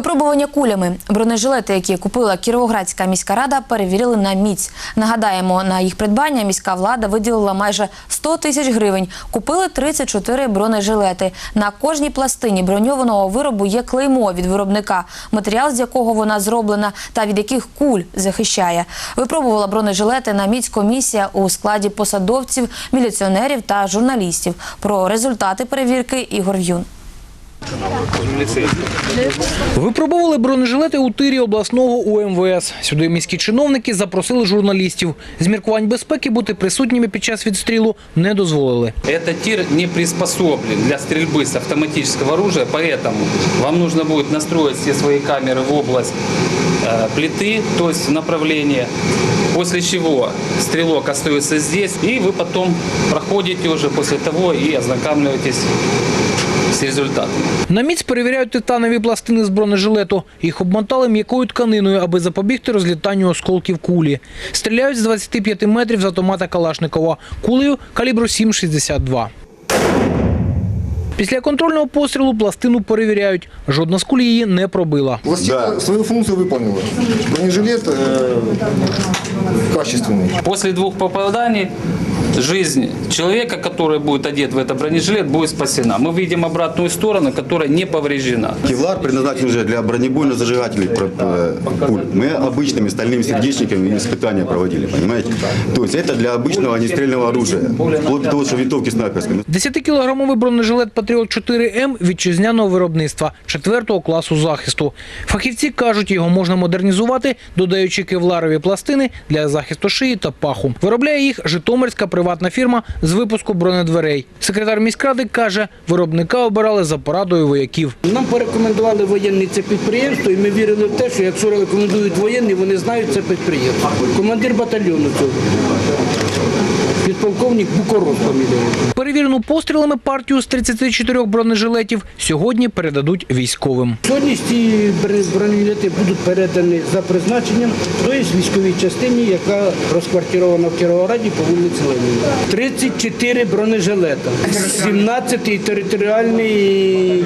Випробування кулями. Бронежилети, які купила Кіровоградська міська рада, перевірили на міць. Нагадаємо, на їх придбання міська влада виділила майже 100 тисяч гривень. Купили 34 бронежилети. На кожній пластині броньованого виробу є клеймо від виробника, матеріал з якого вона зроблена та від яких куль захищає. Випробувала бронежилети на міць комісія у складі посадовців, міліціонерів та журналістів. Про результати перевірки Ігор В'юн. Випробовували бронежилети у тирі обласного УМВС. Сюди міські чиновники запросили журналістів. З міркувань безпеки бути присутніми під час відстрілу не дозволили. Этот тир не приспособлен для стрельбы с автоматического оружия, поэтому вам нужно будет настроить все свои камеры в область э, плиты, то есть в направление, после чего стрелок остается здесь, и вы потом проходите уже после того и ознакомливаетесь с результатом. На міць перевіряють титанові пластини з бронежилету. Їх обмотали м'якою тканиною, аби запобігти розлітанню осколків кулі. Стріляють з 25 метрів з автомата Калашникова кулею калібру 7,62. Після контрольного пострілу пластину перевіряють. Жодна з куль її не пробила. Пластина свою функцию выполнила. Бронежилет э, качественный. После двух попаданий жизнь человека, который будет одет в этот бронежилет, будет спасена. Мы видим обратную сторону, которая не повреждена. Кевлар предназначен уже для бронебойно-зажигательных про- э, пуль. Мы обычными стальными сердечниками испытания проводили, понимаете? То есть это для обычного огнестрельного оружия. Вплоть до того, что винтовки снайперские. 10-кілограмовий бронежилет Патріот 4М вітчизняного виробництва 4 класу захисту. Фахівці кажуть, його можна модернізувати, додаючи кевларові пластини для захисту шиї та паху. Виробляє їх Житомирська приватна фірма з випуску бронедверей. Секретар міськради каже, виробника обирали за порадою вояків. Нам порекомендували воєнні це підприємство, і ми вірили в те, що якщо рекомендують воєнні, вони знають це підприємство. Командир батальйону цього. Підполковник Букорос фамілія. Перевірену пострілами партію з 34 бронежилетів сьогодні передадуть військовим. Сьогодні ці бр- бронежилети будуть передані за призначенням до військовій частині, яка розквартирована в Кіровограді по вулиці Леніна. 34 бронежилета, 17-й територіальний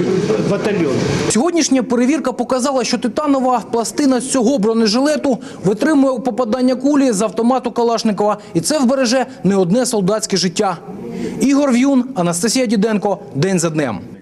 батальйон. Сьогоднішня перевірка показала, що титанова пластина з цього бронежилету витримує попадання кулі з автомату Калашникова, і це вбереже не одне солдатське життя. Ігор В'юн, Анастасія Діденко. День за днем.